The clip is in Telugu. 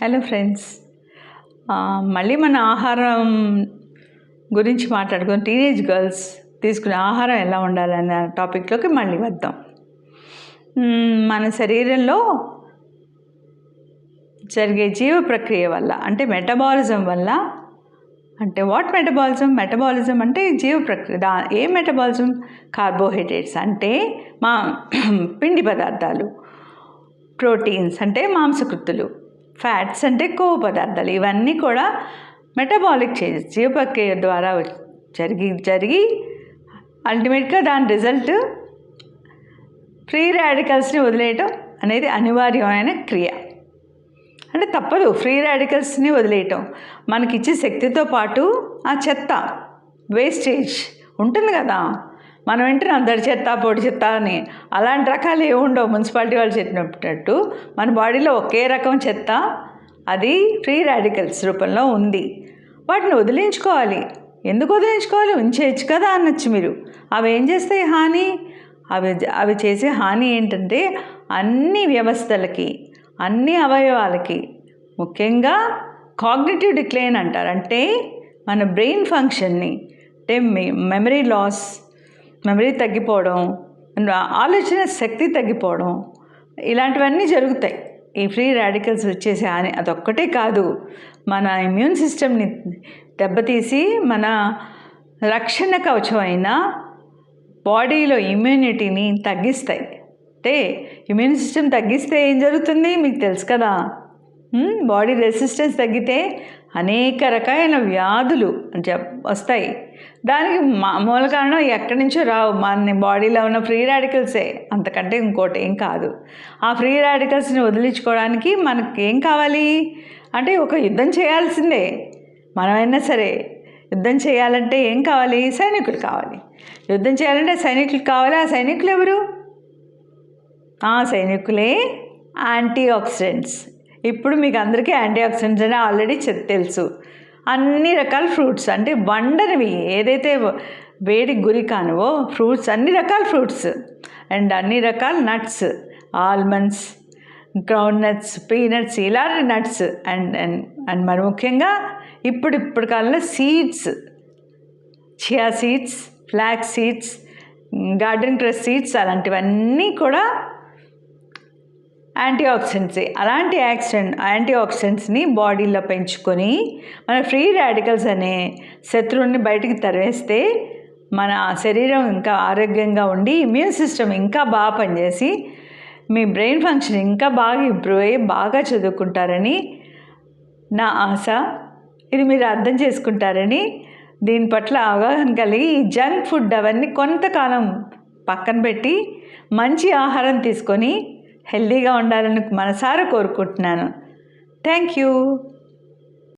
హలో ఫ్రెండ్స్ మళ్ళీ మన ఆహారం గురించి మాట్లాడుకుని టీనేజ్ గర్ల్స్ తీసుకునే ఆహారం ఎలా ఉండాలన్న టాపిక్లోకి మళ్ళీ వద్దాం. మన శరీరంలో జరిగే జీవ ప్రక్రియ వల్ల అంటే మెటబాలిజం వల్ల అంటే వాట్ మెటబాలిజం మెటబాలిజం అంటే జీవ ప్రక్రియ. దా ఏ మెటబాలిజం కార్బోహైడ్రేట్స్ అంటే మా పిండి పదార్థాలు ప్రోటీన్స్ అంటే మాంసకృత్తులు ఫ్యాట్స్ అంటే కొవ్వు పదార్థాలు. ఇవన్నీ కూడా మెటబాలిక్ చేంజెస్ జీవ ప్రక్రియ ద్వారా జరిగి జరిగి అల్టిమేట్గా దాని రిజల్ట్ ఫ్రీ రాడికల్స్ని వదిలేయటం అనేది అనివార్యమైన క్రియ. అంటే తప్పదు ఫ్రీ రాడికల్స్ని వదిలేయటం. మనకిచ్చే శక్తితో పాటు ఆ చెత్త వేస్టేజ్ ఉంటుంది కదా? మనం వెంటనే అందరి చెత్త పొడి చెత్త అని. అలాంటి రకాలు ఏమి ఉండవు. మున్సిపాలిటీ వాళ్ళు చెప్పినట్టు మన బాడీలో ఒకే రకం చెత్త అది ఫ్రీ రాడికల్స్ రూపంలో ఉంది. వాటిని వదిలించుకోవాలి. ఎందుకు వదిలించుకోవాలి? ఉంచేయచ్చు కదా అనొచ్చు మీరు. అవి ఏం చేస్తాయి హాని? అవి అవి చేసే హాని ఏంటంటే అన్ని వ్యవస్థలకి అన్ని అవయవాలకి ముఖ్యంగా కాగ్నిటివ్ డిక్లైన్ అంటారు. అంటే మన బ్రెయిన్ ఫంక్షన్ని అంటే మెమరీ లాస్ మెమరీ తగ్గిపోవడం ఆలోచన శక్తి తగ్గిపోవడం ఇలాంటివన్నీ జరుగుతాయి. ఈ ఫ్రీ రాడికల్స్ వచ్చేసి అని అదొక్కటే కాదు. మన ఇమ్యూన్ సిస్టమ్ని దెబ్బతీసి మన రక్షణ కవచం అయిన బాడీలో ఇమ్యూనిటీని తగ్గిస్తాయి. అంటే ఇమ్యూన్ సిస్టమ్ తగ్గిస్తే ఏం జరుగుతుంది? మీకు తెలుసు కదా. బాడీ రెసిస్టెన్స్ తగ్గితే అనేక రకాలైన వ్యాధులు వస్తాయి. దానికి మూల కారణం ఎక్కడి నుంచో రావు. మన బాడీలో ఉన్న ఫ్రీ రాడికల్సే. అంతకంటే ఇంకోటి ఏం కాదు. ఆ ఫ్రీ రాడికల్స్ని వదిలించుకోవడానికి మనకి ఏం కావాలి? అంటే ఒక యుద్ధం చేయాల్సిందే. మనమైనా సరే యుద్ధం చేయాలంటే ఏం కావాలి? సైనికులు కావాలి. యుద్ధం చేయాలంటే సైనికులు కావాలి. ఆ సైనికులు ఎవరు? ఆ సైనికులే యాంటీ ఆక్సిడెంట్స్. ఇప్పుడు మీకు అందరికీ యాంటీ ఆక్సిడెంట్స్ అని ఆల్రెడీ చె- తెలుసు. అన్ని రకాల ఫ్రూట్స్ అంటే వండనివి ఏదైతే వేడికి గురి కానివో ఫ్రూట్స్ అన్ని రకాల ఫ్రూట్స్. అండ్ అన్ని రకాల nuts almonds ground nuts peanuts ఇలాంటి నట్స్. అండ్ అండ్ అండ్ మరి ముఖ్యంగా ఇప్పుడు ఇప్పుడు కాలంలో seeds chia seeds flax seeds garden cress seeds అలాంటివన్నీ కూడా యాంటీ ఆక్సిడెంట్సే అలాంటి యాక్సిడెంట్ యాంటీ ఆక్సిడెంట్స్ని బాడీలో పెంచుకొని మన ఫ్రీ రాడికల్స్ అనే శత్రువుని బయటికి తరివేస్తే మన శరీరం ఇంకా ఆరోగ్యంగా ఉండి ఇమ్యూన్ సిస్టమ్ ఇంకా బాగా పనిచేసి మీ బ్రెయిన్ ఫంక్షన్ ఇంకా బాగా ఇంప్రూవ్ అయ్యి బాగా చదువుకుంటారని నా ఆశ. ఇది మీరు అర్థం చేసుకుంటారని దీని పట్ల అవగాహన కలిగి ఈ జంక్ ఫుడ్ అవన్నీ కొంతకాలం పక్కన పెట్టి మంచి ఆహారం తీసుకొని హెల్దీగా ఉండాలని మనసారా కోరుకుంటున్నాను. Thank you.